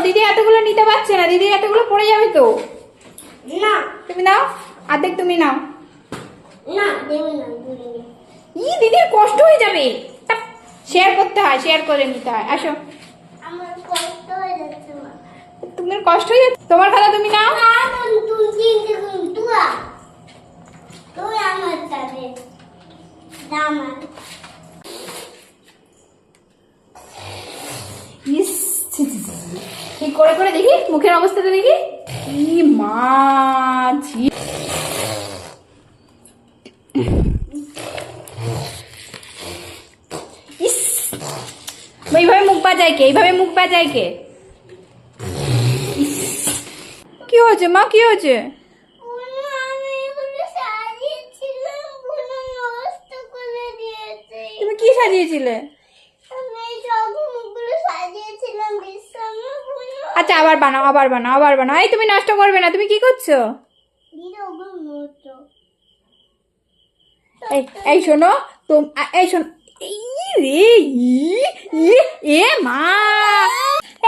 দিদি এতগুলো নিতে পারছে না। দিদি এতগুলো পড়ে যাবে তো। না। তুমি নাও। অর্ধেক তুমি নাও। না ই দিদির কষ্ট হয়ে যাবে। শেয়ার করতে হয় শেয়ার করে নিতে হয়। আসো। আমার কষ্ট হয়ে যাচ্ছে মা। তোমার কষ্ট হয়ে যাচ্ছে। তোমার খাতা তুমি নাও। আমার করে করে দেখি মুখের অবস্থাটা দেখি। ই মা ইস। এইভাবে মুখ বাজায় কে? এইভাবে মুখ বাজায় কে? কি হয়েছে মা? কি হয়েছে? তুমি কি সাজিয়েছিলে আমি এই জগমগুলো সাজিয়েছিলাম বিশ্রামে বোনা আচ্ছা আবার বানাও আবার বানাও আবার বানাও। এই তুমি নষ্ট করবে না তুমি কি করছ? এই এই শোনো তো এই শোনো এ মা।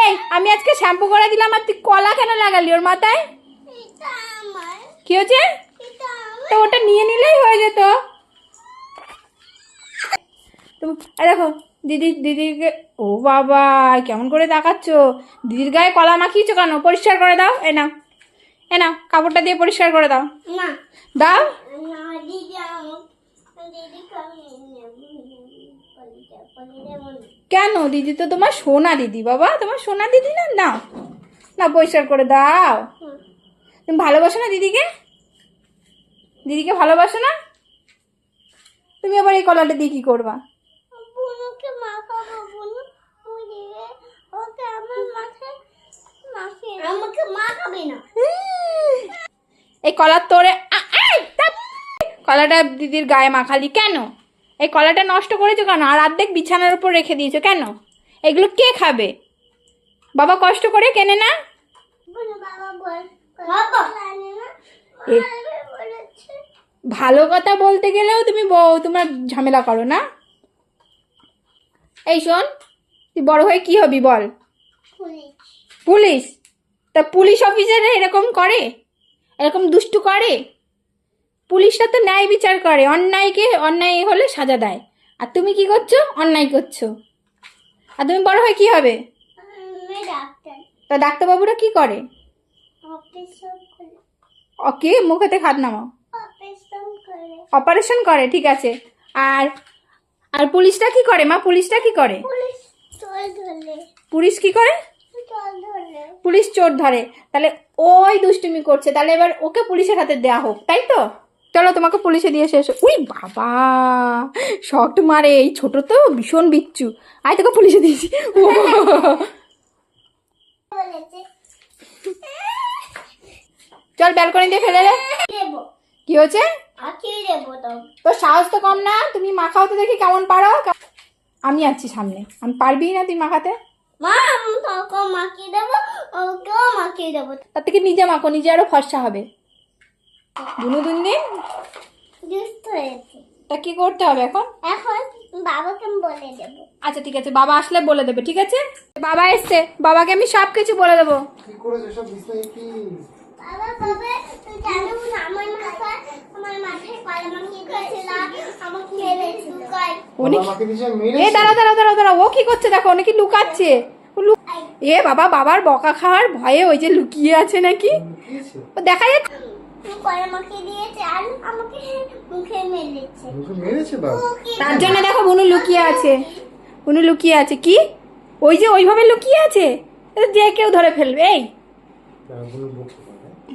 এই আমি আজকে শ্যাম্পু করে দিলাম আর তুই কলা কেন লাগালি ওর মাথায়? কি হয়েছে? তো ওটা নিয়ে নিলেই হয়ে যেত। তুমি দেখো দিদি দিদিকে ও বাবা কেমন করে তাকাচ্ছ? দিদির গায়ে কলা মাখিয়েছো কেন? পরিষ্কার করে দাও এ নাও এ নাও কাপড়টা দিয়ে পরিষ্কার করে দাও। না দাও। না কেন? দিদি তো তোমার সোনা দিদি বাবা। তোমার সোনা দিদি না? নাও না পরিষ্কার করে দাও। তুমি ভালোবাসো না দিদিকে? দিদিকে ভালোবাসো না? তুমি আবার এই কলাটা দিয়ে কি করবা বুনুকে মাখাবো বুনু মুড়িয়ে ওকে আমার মাথায় মাখিয়ে আমাকে না। এই কলার তোরে। কলাটা দিদির গায়ে মাখালি কেন? এই কলাটা নষ্ট করেছ কেন? আর অর্ধেক বিছানার উপর রেখে দিয়েছ কেন? এগুলো কে খাবে? বাবা কষ্ট করে কেনে না? ভালো কথা বলতে গেলেও তুমি বউ তোমার ঝামেলা করো না। এই শোন তুই বড় হয়ে কি হবি বল? পুলিশ। পুলিশ? তা পুলিশ অফিসারে এরকম করে? এরকম দুষ্টু করে? পুলিশরা তো ন্যায় বিচার করে অন্যায়কে অন্যায় হলে সাজা দেয়। আর তুমি কি করছ? অন্যায় করছ। আর তুমি বড় হয়ে কি হবে? তা ডাক্তারবাবুরা কি করে? ওকে মুখেতে খাত নামাও। অপারেশন করে। ঠিক আছে। আর আর পুলিশটা কি করে মা? পুলিশটা কি করে? পুলিশ কি করে? পুলিশ চোর ধরে, তাহলে ওই দুষ্টুমি করছে, তাহলে এবার ওকে পুলিশের হাতে দেয়া হোক, তাই তো? চলো তোমাকে পুলিশে দিয়ে শেষ উই বাবা! শক্ট মারে, এই ছোট তো, ভীষণ বিচ্ছু। আয় তোকে পুলিশে দিয়েছি। চল ব্যালকনি দিয়ে ফেলে কি হয়েছে? তোর সাহস তো কম না, তুমি মাখাও তো দেখি কেমন পারো। আমি আছি সামনে, আমি পারবি না তুই মাখাতে। মা আমি তোকে মাখিয়ে দেবো ওকেও মাখিয়ে দেবো। তার থেকে নিজে মাখো নিজে আরও ফর্সা হবে। দুনু দুন দিন দুষ্ট হয়েছে। তা কি করতে হবে এখন? এখন বাবাকে বলে দেবো। আচ্ছা ঠিক আছে বাবা আসলে বলে দেবে ঠিক আছে? বাবা এসছে বাবাকে আমি সব কিছু বলে দেবো। কি করেছ সব বাবা বাবা তুই জানো আমার মাথায় কলা মাখিয়ে দিয়েছিল আমাকে মেরেছে দুকাই উনি এ দাঁড়া দাঁড়া দাঁড়া দাঁড়া ও কি করছে? দেখো উনি কি লুকাচ্ছে? এ বাবা বাবার বকা খাওয়ার ভয়ে ওই যে লুকিয়ে আছে নাকি? ও দেখা যাচ্ছে কলা মাখিয়ে দিয়েছে আর আমাকে মুখে মেরেছে। মুখে মেরেছে বাবা? তার জন্য দেখো বুনু লুকিয়ে আছে। বুনু লুকিয়ে আছে। কি? ওই যে ওইভাবে লুকিয়ে আছে? যে কেউ ধরে ফেলবে এই।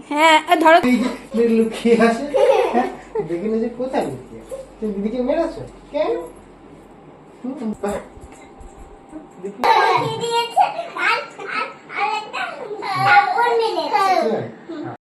হ্যাঁ? এ ধরো। এই যে মেয়ে লুকিয়ে আছে হ্যাঁ, দেখি না যে কোথায় লুকিয়ে দিদিকে মেরেছো? কেন হুম, বাহ। দেখি মাখিয়ে দিয়েছে